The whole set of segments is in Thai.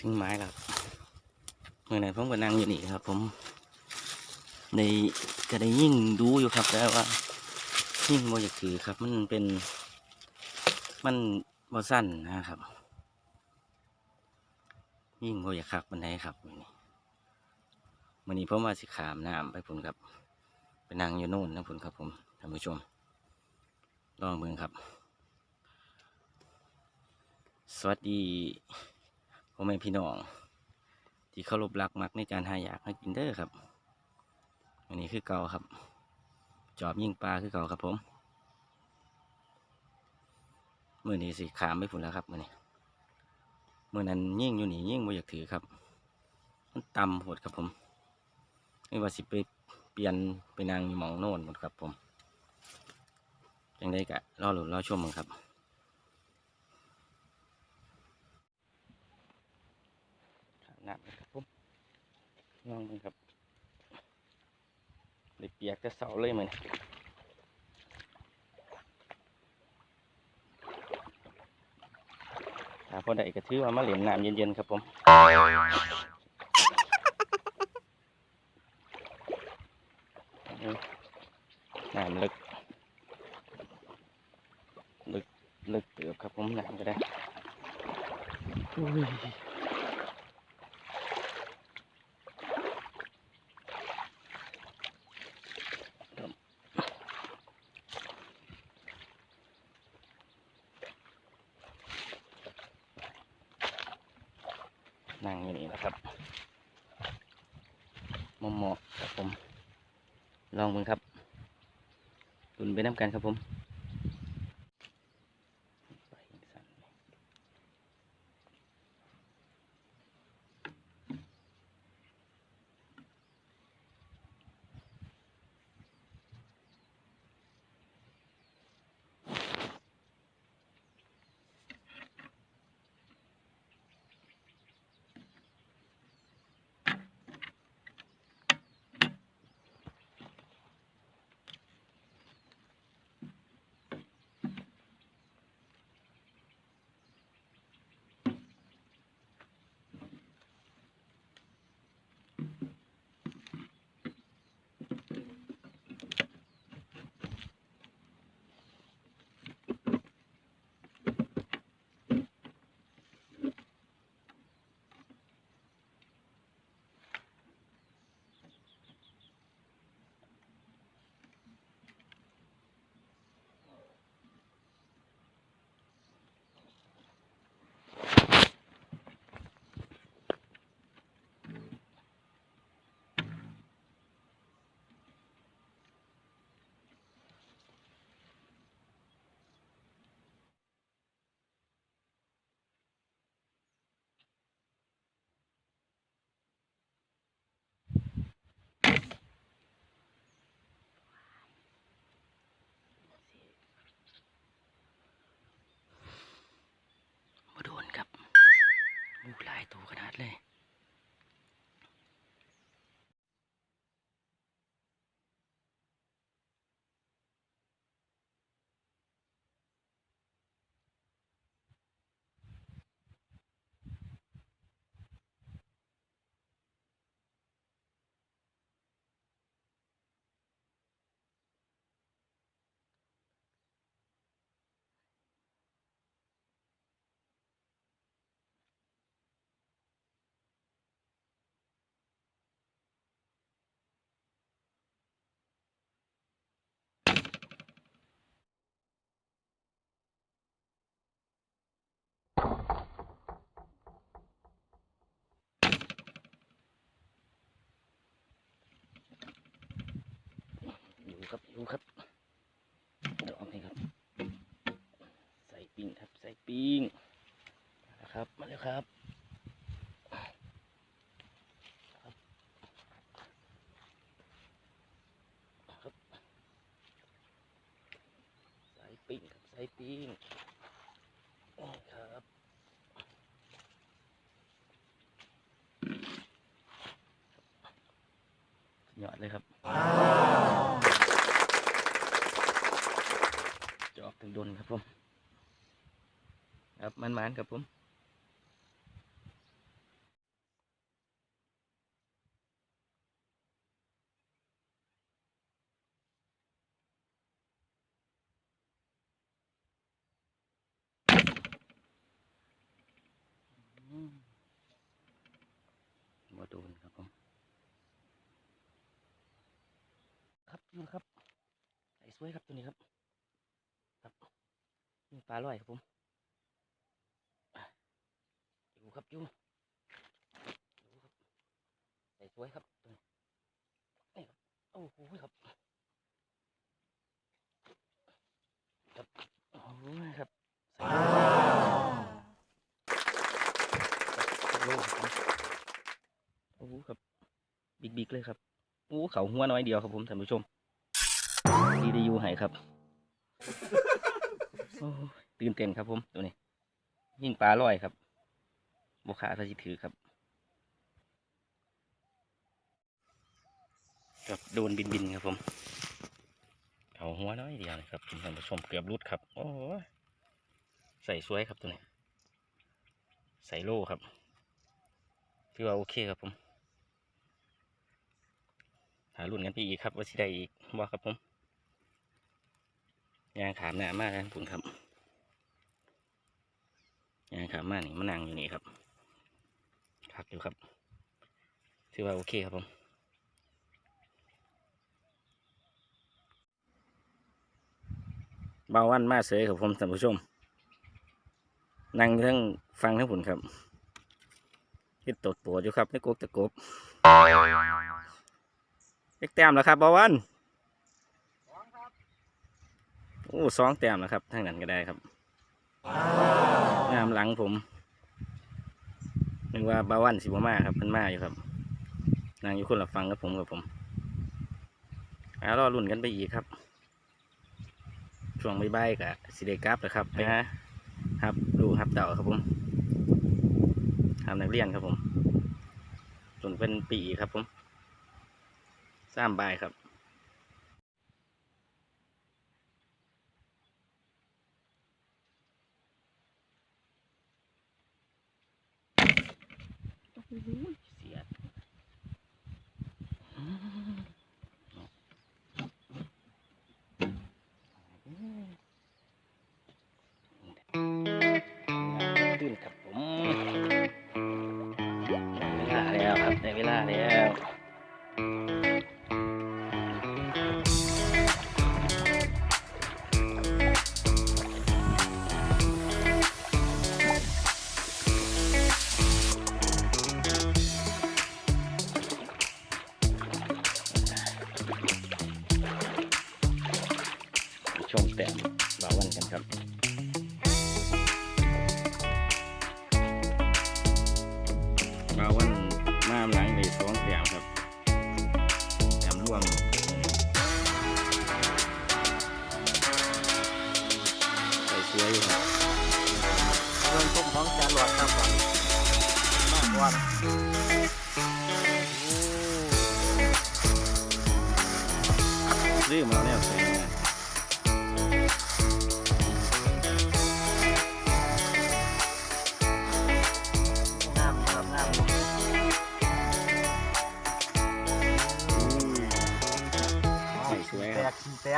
ถึงไม้แล้วครับเมื่อไหร่ผมก็นั่งอยู่นี่ครับ ผมในก็ได้ยิ่งดูอยู่ครับแต่ว่ายิ่งโมอยากถือครับ มันเป็น มันบอสั้นนะครับ ยิ่งโมอยากคักมันไดครับมื้อนี้วันนี้ผมว่าสิขามน้ำไปพุ่นครับไปนั่งอยู่โน่นนะพุ่นครับ ผมท่านผู้ชม ลองเบิ่งครับ สวัสดี พ่อแม่พี่น้อง ที่เคารพรักมักในการหาอยากให้กินเด้อครับอันนี้คือเก่าครับ จอบยิงปลาคือเก่าครับผมมื่อนี้สิขามไปผุนแล้วครับมื่อนี้มื่อนั้นยิ่งอยู่นี่ยิ่งบ่อยากถือครับ มันต่ำโหดครับผมไม่ว่าสิไปเปลี่ยนไปนางมองโน่นหมดครับผมยังได้กะรอหลุนรอชมมึงครับ ขามน้ำครับผม ลองดูครับเลยเปียกแต่เสาเลยเหมือนถ้าพอได้ก็ถือว่ามาเหรียญน้ำเย็นๆครับผมน้ำลึก ลึก ลึกเตือบครับผมน้ำก็ได้อุ้ย นั่งอยู่นี่นะครับมอมอครับผม ลองมึงครับตุนไปน้ำกันครับผม ครับดูครับดอกนี่ครับ ใส่ปิ้งครับ ใส่ปิ้งนะครับ มาแล้วครับปิ้งครับใส่ปิ้งครับหยอดเลยครับ ครับมันมันๆครับผมบ่โดนครับผม ครับดูครับใส่สวยครับตัวนี้ครับ ครับนี่ปลาลอยครับผมูครับยูดูครับใส่สวยครับตัวนี้ครับโอ้โหครับครับโอ้โหครับใส่ครับโลครับผมโอ้โหครับบิ๊กเลยครับโอ้เขาหัวน้อยเดียวครับผมท่านผู้ชมดีดียู่ไหครับตื่นเต้นครับผมตัวนี้ ยิ่งปลาลอยครับ บขาพระจิถือครับกับโดนบินบินครับผมเขาหัวน้อยเดียวนะครับท่านผู้ชมเกือบรุดครับ โอ้โหใส่สวยครับตัวนี้ ใส่โล่ครับถือว่าโอเคครับผมหารุ่นกันไปอีกครับว่าสิได้อีกบ่ครับผมยางขามหนามากนะคุณครับยางขามมากนี่มันนั่งอยู่นี่ครับ คักอยู่ครับ ถือว่าโอเคครับผมเบาวันมาเสยครับผมท่านผู้ชม นั่งทั้งฟังทั้งผุนครับที่ตดปวดอยู่ครับในกกตะกบเล็กแต้มแล้วครับเบาวันโอ้สองแต้มแล้วครับทั้งนั้นก็ได้ครับงามหลังผม นึกว่าบาวันสิบมาครับเพิ่นมาอยู่ครับ นางอยู่คนละฟังกับผมกับผมเอารอรุ่นกันไปอีกครับ ช่วงบ่ายๆกะสิเดกลับนะครับไปฮะครับดูครับเต่าครับผมทำนักเรียนครับผมจนเป็นปีครับผมสามใบครับ เสียดขึ้นครับผมได้เวลาแล้วครับได้เวลาแล้ว แต้มบาวันกันครับบาวันมาหลังในสองแต้มครับแต้มร่วมใส่เสื้ออยู่ครับเรื่องต้มของจานหลอดครับผมมากกว่าลืมเอาแล้วใส่ม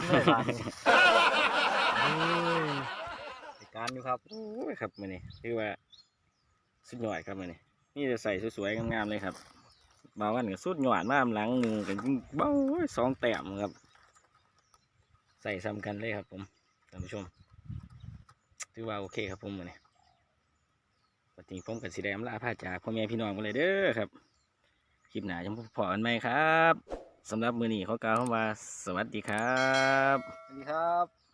นเลยบ้านนี้ในการอยู่ครับโอ้ยครับมันนี่คือว่าสุดยอดครับมันนี่นี่จะใส่สวยๆงามๆเลยครับบาวันกับสุดยอดมากหลังหนึ่งกันเบ้าสองแต้มครับ ใส่ซ้ำกันเลยครับผมท่านผู้ชมถือว่าโอเคครับผมมันนี่ปฏิผมกับสีแดงลาพาจากพ่อแม่พี่น้องกันเลยเด้อครับ คลิปหนาจะพบพอกันไหมครับ สำหรับมือนี้ขอกล่าวคำว่า สวัสดีครับ สวัสดีครับ